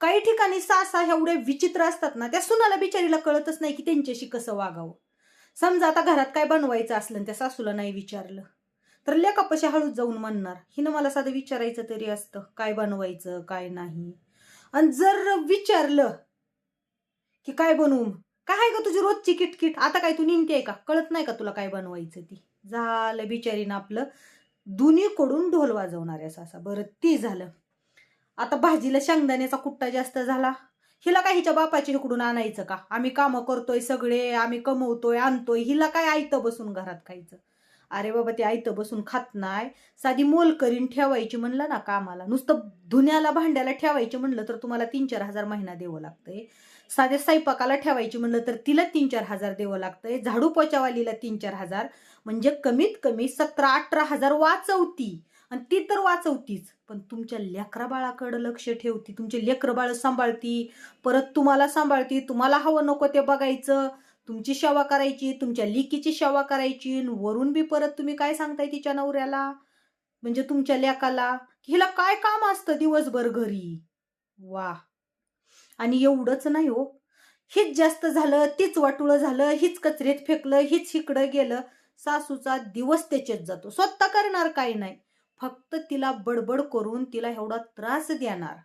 काही ठिकाणी सासा एवढे विचित्र असतात ना त्या सुनाला बिचारीला कळतच नाही की त्यांच्याशी कसं वागावं. समजा आता घरात काय बनवायचं असलं आणि त्या सासूला नाही विचारलं तर लेखापशी हळूच जाऊन म्हणणार हिनं मला साधं विचारायचं तरी असतं काय बनवायचं काय नाही. आणि जर विचारलं की काय बनवू? काय आहे का तुझी रोजची किटकिट? आता काय तू निघते का? कळत नाही का तुला काय बनवायचं ती? झालं बिचारीनं आपलं दोन्हीकडून ढोल वाजवणाऱ्या सासा. बरं ती झालं. आता भाजीला शेंगदाण्याचा कुट्टा जास्त झाला. हिला काय हिच्या बापाची इकडून आणायचं का? आम्ही कामं करतोय सगळे आम्ही कमवतोय आणतोय. हिला काय आयतं बसून घरात खायचं? अरे बाबा ते आयतं बसून खात नाही. साधी मोल करीन ठेवायची म्हणलं ना कामाला. नुसतं धुण्याला भांड्याला ठेवायची म्हणलं तर तुम्हाला तीन चार हजार महिना द्यावं लागतंय. साध्या स्वयंपाकाला ठेवायची म्हणलं तर तिला तीन चार हजार द्यावं लागतंय. झाडू पोचावालीला तीन चार हजार. म्हणजे कमीत कमी सतरा अठरा हजार वाचवती. आणि ती तर वाचवतीच. पण तुमच्या लेकरा बाळाकडं लक्ष ठेवती तुमचे लेकरं बाळ सांभाळती परत तुम्हाला सांभाळती तुम्हाला हवं नको ते बघायचं. तुमची सेवा करायची तुमच्या लिकीची सेवा करायची वरून बी परत तुम्ही काय सांगताय तिच्या नवऱ्याला? म्हणजे तुमच्या लेकाला? हिला काय काम असतं दिवसभर घरी? वा आणि एवढंच नाही हो. हीच जास्त झालं तीच वाटुळं झालं हीच कचरेत फेकलं हीच इकडं गेलं. सासूचा दिवस त्याच्यात जातो. स्वतः करणार काही नाही. फक्त तिला बडबड करून तिला एवढा त्रास देणार.